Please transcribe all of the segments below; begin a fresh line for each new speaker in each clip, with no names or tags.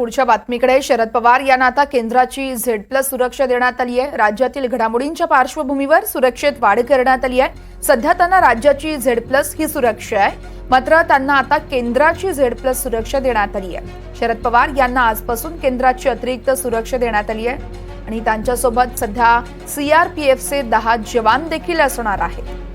पुढच्या बातमीकडे शरद पवार यांना आता केंद्राची झेड प्लस सुरक्षा देण्यात आली आहे. राज्यातील घडामोडींच्या पार्श्वभूमीवर सुरक्षेत वाढ करण्यात आली आहे. सध्या त्यांना राज्याची झेड प्लस ही सुरक्षा आहे. मात्र त्यांना आता केंद्राची झेड प्लस सुरक्षा देण्यात आली आहे. शरद पवार यांना आजपासून केंद्राची अतिरिक्त सुरक्षा देण्यात आली आहे. आणि त्यांच्यासोबत सध्या सीआरपीएफचे दहा जवान देखील असणार आहेत.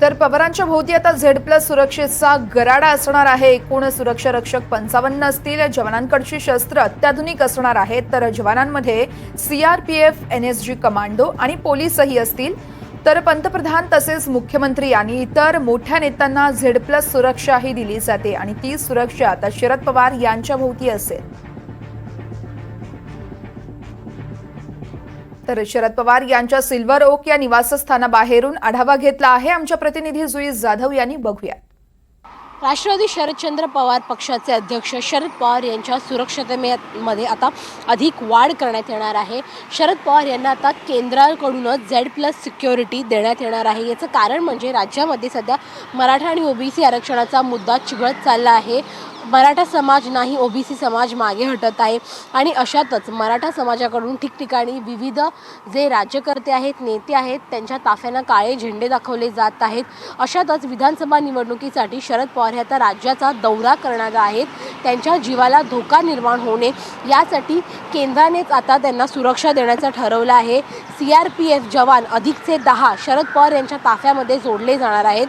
तर पवारांच्या भोवती आता झेड प्लस सुरक्षेचा गराडा असणार आहे. एकूण सुरक्षा रक्षक पंचावन्न असतील. जवानांकडची शस्त्र अत्याधुनिक असणार आहेत. तर जवानांमध्ये सीआरपीएफ जी कमांडो आणि पोलीसही असतील. तर पंतप्रधान तसेच मुख्यमंत्री आणि इतर मोठ्या नेत्यांना झेड प्लस सुरक्षाही दिली जाते आणि ती सुरक्षा आता शरद पवार यांच्या भोवती असेल. तर शरद पवार यांच्या सिल्वर ओक या निवासस्थानाबाहेरून आढावा घेतला आहे. आमच्या प्रतिनिधी जुई जाधव यांनी बघूया
राष्ट्रवादी शरदचंद्र पवार पक्षाचे अध्यक्ष शरद पवार यांच्या सुरक्षतेमध्ये आता अधिक वाढ करण्यात येणार आहे. शरद पवार यांना आता केंद्राकडूनच झेड प्लस सिक्युरिटी देण्यात येणार आहे. याचं कारण म्हणजे राज्यामध्ये सध्या मराठा आणि ओबीसी आरक्षणाचा मुद्दा चिघळत चालला आहे. मराठा समाज नाही ओबीसी समाज मागे हटत आहे. आणि अशातच मराठा समाजाकडून ठिकठिकाणी विविध जे राज्यकर्ते आहेत नेते आहेत त्यांच्या ताफ्यांना काळे झेंडे दाखवले जात आहेत. अशातच विधानसभा निवडणुकीसाठी शरद पवार हे आता राज्याचा दौरा करणार आहेत. त्यांच्या जीवाला धोका निर्माण होणे यासाठी केंद्रानेच आता त्यांना सुरक्षा देण्याचं ठरवलं आहे. सी आर पी एफ जवान अधिकचे दहा शरद पवार यांच्या ताफ्यामध्ये जोडले जाणार आहेत.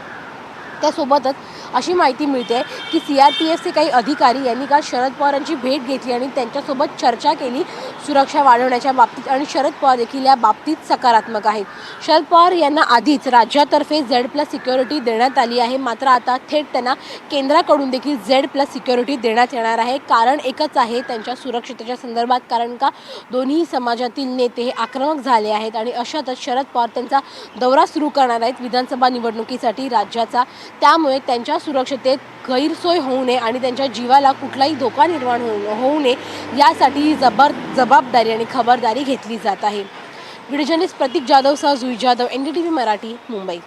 त्यासोबतच अशी माहिती मिळते की सी आर पी एफचे काही अधिकारी यांनी काल शरद पवारांची भेट घेतली आणि त्यांच्यासोबत चर्चा केली सुरक्षा वाढवण्याच्या बाबतीत आणि शरद पवार देखील या बाबतीत सकारात्मक आहेत. शरद पवार यांना आधीच राज्यातर्फे झेड प्लस सिक्युरिटी देण्यात आली आहे. मात्र आता थेट त्यांना केंद्राकडून देखील झेड प्लस सिक्युरिटी देण्यात येणार आहे. कारण एकच आहे त्यांच्या सुरक्षितेच्या संदर्भात कारण का दोन्ही समाजातील नेते हे आक्रमक झाले आहेत आणि अशातच शरद पवार त्यांचा दौरा सुरू करणार आहेत विधानसभा निवडणुकीसाठी राज्याचा. त्यामुळे त्यांच्या सुरक्षतेत गैरसोय होऊ नये आणि त्यांच्या जीवाला कुठलाही धोका निर्माण होऊ होऊ नये यासाठी ही जबर जबाबदारी आणि खबरदारी घेतली जात आहे. व्हिडिओ जर्नलिस्ट प्रतीक जाधवसह Jui Jadhav N D T V Marathi Mumbai.